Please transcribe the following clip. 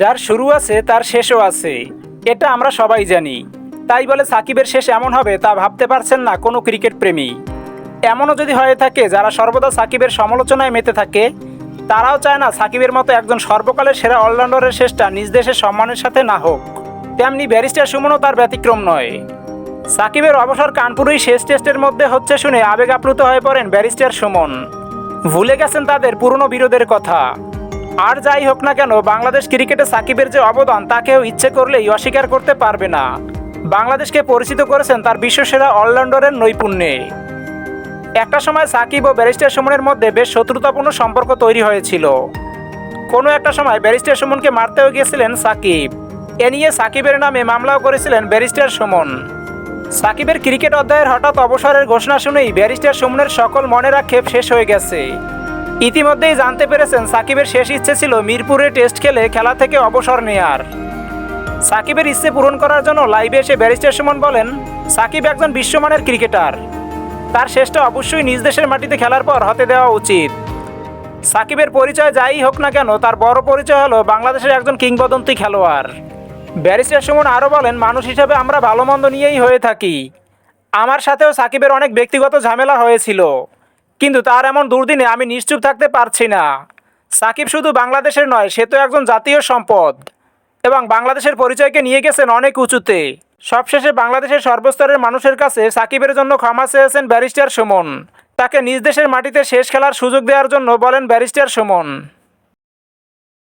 যার শুরু আছে, তার শেষও আছে। এটা আমরা সবাই জানি। তাই বলে সাকিবের শেষ এমন হবে তা ভাবতে পারছেন না কোনো ক্রিকেট প্রেমী। এমনও যদি হয়ে থাকে, যারা সর্বদা সাকিবের সমালোচনায় মেতে থাকে, তারাও চায় না সাকিবের মতো একজন সর্বকালের সেরা অলরাউন্ডারের শেষটা নিজ দেশের সম্মানের সাথে না হোক। তেমনি ব্যারিস্টার সুমনও তার ব্যতিক্রম নয়। সাকিবের অবসর কানপুরেই শেষ টেস্টের মধ্যে হচ্ছে শুনে আবেগ আপ্লুত হয়ে পড়েন ব্যারিস্টার সুমন। ভুলে গেছেন তাদের পুরনো বিরোধের কথা। আর যাই হোক না কেন, বাংলাদেশ ক্রিকেটে সাকিবের যে অবদান, তা কেউ ইচ্ছে করলেই অস্বীকার করতে পারবে না। বাংলাদেশকে পরিচিত করেছেন তার বিশ্বসেরা অলরাউন্ডারের নৈপুণ্যে। একটা সময় সাকিব ও ব্যারিস্টার সুমনের মধ্যে বেশ শত্রুতাপূর্ণ সম্পর্ক তৈরি হয়েছিল। কোনো একটা সময় ব্যারিস্টার সুমনকে মারতেও গিয়েছিলেন সাকিব। এ নিয়ে সাকিবের নামে মামলাও করেছিলেন ব্যারিস্টার সুমন। সাকিবের ক্রিকেট অধ্যায়ের হঠাৎ অবসরের ঘোষণা শুনেই ব্যারিস্টার সুমনের সকল মনের আক্ষেপ শেষ হয়ে গেছে। ইতিমধ্যেই জানতে পেরেছেন, সাকিবের শেষ ইচ্ছে ছিল মিরপুরে টেস্ট খেলে খেলা থেকে অবসর নেয়ার। সাকিবের ইচ্ছে পূরণ করার জন্য লাইভে এসে ব্যারিস্টার সুমন বলেন, সাকিব একজন বিশ্বমানের ক্রিকেটার। তার শেষটা অবশ্যই নিজ দেশের মাটিতে খেলার পর হতে দেওয়া উচিত। সাকিবের পরিচয় যাই হোক না কেন, তার বড় পরিচয় হলো বাংলাদেশের একজন কিংবদন্তি খেলোয়াড়। ব্যারিস্টার সুমন আরও বলেন, মানুষ হিসাবে আমরা ভালো মন্দ নিয়েই হয়ে থাকি। আমার সাথেও সাকিবের অনেক ব্যক্তিগত ঝামেলা হয়েছিল। কিন্তু তার এমন দুর্দিনে আমি নিশ্চুপ থাকতে পারছি না। সাকিব শুধু বাংলাদেশের নয়, সে তো একজন জাতীয় সম্পদ। এবং বাংলাদেশের পরিচয়কে নিয়ে গেছেন অনেক উঁচুতে। সবশেষে বাংলাদেশের সর্বস্তরের মানুষের কাছে সাকিবের জন্য ক্ষমা চেয়েছেন ব্যারিস্টার সুমন। তাকে নিজ দেশের মাটিতে শেষ খেলার সুযোগ দেওয়ার জন্য বলেন ব্যারিস্টার সুমন।